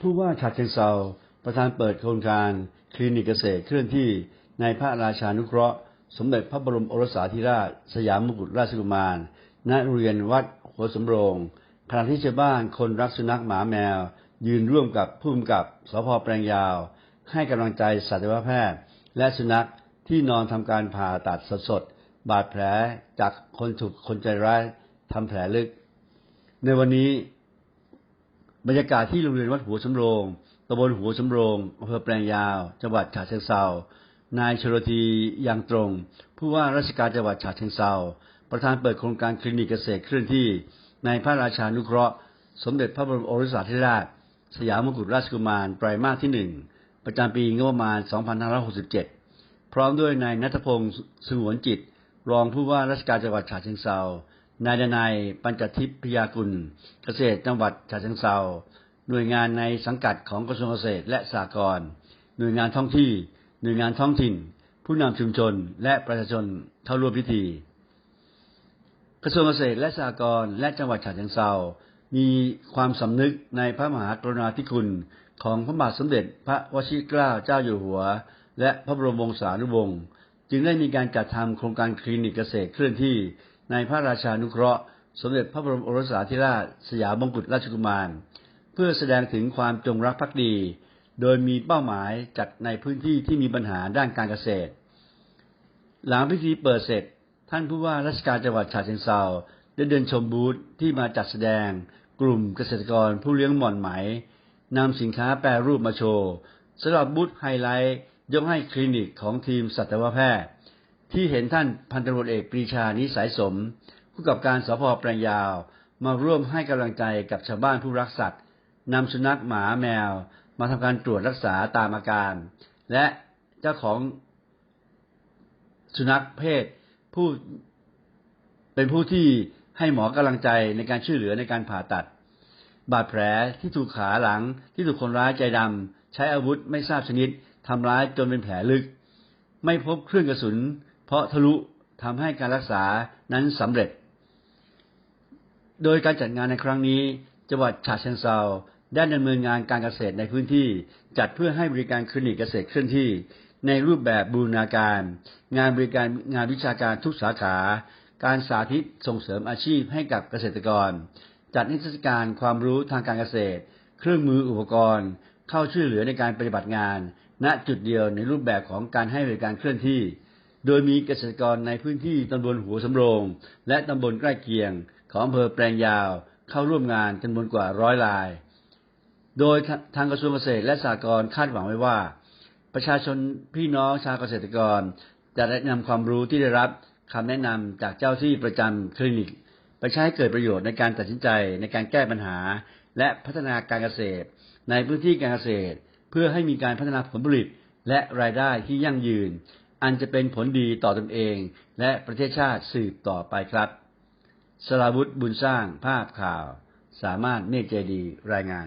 ผู้ว่าฉะเชิงเซาประธานเปิดโครงการคลินิกเกษตรเคลื่อนที่ในพระราชานุเคราะห์ สมเด็จพระบรมโอรสาธิราช สยามมกุฎราชกุมาร ณ โรงเรียนวัดหัวสำโรงขณะที่ชาวบ้านคนรักสุนัขหมาแมว ยืนร่วมกับผู้กำกับสพแปลงยาว ให้กำลังใจสัตวแพทย์ และสุนัขที่นอนทำการผ่าตัดสดๆ บาดแผลจากคนถูกคนใจร้ายทำแผลลึก ในวันนี้ บรรยากาศที่โรงเรียนวัดหัวสำโรงตำบลหัวสำโรงอำเภอแปลงยาว จังหวัดฉะเชิงเซานายชโรธียังตรง ผู้ว่าราชการจังหวัดฉะเชิงเซาประธานเปิดโครงการคลินิกเกษตรเคลื่อนที่ ในพระราชานุเคราะห์ สมเด็จพระบรมโอรสาธิราช สยามมกุฎราชกุมารไตรมาสที่หนึ่งประจำปีงบประมาณ 2567 พร้อมด้วยนายนัทพงศ์สงวนจิต รองผู้ว่าราชการจังหวัดฉะเชิงเซา นายดนายปัญจทิพย์พยากุล เกษตรจังหวัดฉะเชิงเซาหน่วยงานในสังกัดของกระทรวงเกษตรและสหกรณ์หน่วยงานท้องที่ หน่วยงานท้องถิ่น ผู้นำชุมชนและประชาชนเข้าร่วมพิธี กระทรวงเกษตรและสหกรณ์และจังหวัดฉะเชิงเซามีความสำนึกในพระมหากรุณาธิคุณของพระบาทสมเด็จพระวชิรเกล้าเจ้าอยู่หัว และพระบรมวงศานุวงศ์จึงได้มีการจัดทำโครงการคลินิกเกษตรเคลื่อนที่ ในพระราชานุเคราะห์ สมเด็จพระบรมโอรสาธิราช สยามมงกุฎราชกุมาร เพื่อแสดงถึงความจงรักภักดี โดยมีเป้าหมายจัดในพื้นที่ที่มีปัญหาด้านการเกษตร หลังพิธีเปิดเสร็จ ท่านผู้ว่าราชการจังหวัดฉะเชิงเทราได้เดินชมบูธที่มาจัดแสดง กลุ่มเกษตรกรผู้เลี้ยงหม่อนไหมนำสินค้าแปรรูปมาโชว์สำหรับบูธไฮไลท์ยกให้คลินิกของทีมสัตวแพทย์ ที่เห็นท่านพันตำรวจเอกปรีชานิสัยสม ผู้กับการสพแปลงยาวมาร่วมให้กำลังใจกับชาวบ้านผู้รักสัตว์นำสุนัขหมาแมว มาทำการตรวจรักษาตามอาการ และเจ้าของสุนัขเพศผู้เป็นผู้ที่ให้หมอกำลังใจในการช่วยเหลือในการผ่าตัด บาดแผลที่ถูกขาหลังที่ถูกคนร้ายใจดำใช้อาวุธไม่ทราบชนิดทำร้ายจนเป็นแผลลึก ไม่พบเครื่องกระสุน เพราะทะลุทำให้การรักษานั้นสำเร็จ โดยการจัดงานในครั้งนี้จังหวัดฉะเชิงเซาได้ดำเนินงานการเกษตรในพื้นที่ จัดเพื่อให้บริการคลินิกเกษตรเคลื่อนที่ ในรูปแบบบูรณาการ งานบริการงานวิชาการทุกสาขา การสาธิตส่งเสริมอาชีพให้กับเกษตรกร จัดนิทรรศการความรู้ทางการเกษตร เครื่องมืออุปกรณ์ เข้าช่วยเหลือในการปฏิบัติงาน ณจุดเดียวในรูปแบบของการให้บริการเคลื่อนที่ โดยมีเกษตรกรในพื้นที่ตำบลหัวสำโรง และตำบลใกล้เคียง ของอำเภอแปลงยาวเข้าร่วมงานจำนวนกว่าร้อยราย โดยทางกระทรวงเกษตรและสหกรณ์คาดหวังไว้ว่า ประชาชนพี่น้องชาวเกษตรกร จะได้นำความรู้ที่ได้รับคำแนะนำจากเจ้าที่ประจำคลินิก ไปใช้ให้เกิดประโยชน์ในการตัดสินใจในการแก้ปัญหา และพัฒนาการเกษตร ในพื้นที่การเกษตร เพื่อให้มีการพัฒนาผลผลิตและรายได้ที่ยั่งยืน อันจะเป็นผลดีต่อตนเอง และประเทศชาติสืบต่อไปครับสราวุธบุญสร้างภาพข่าว สามารถเมฆเจดีรายงาน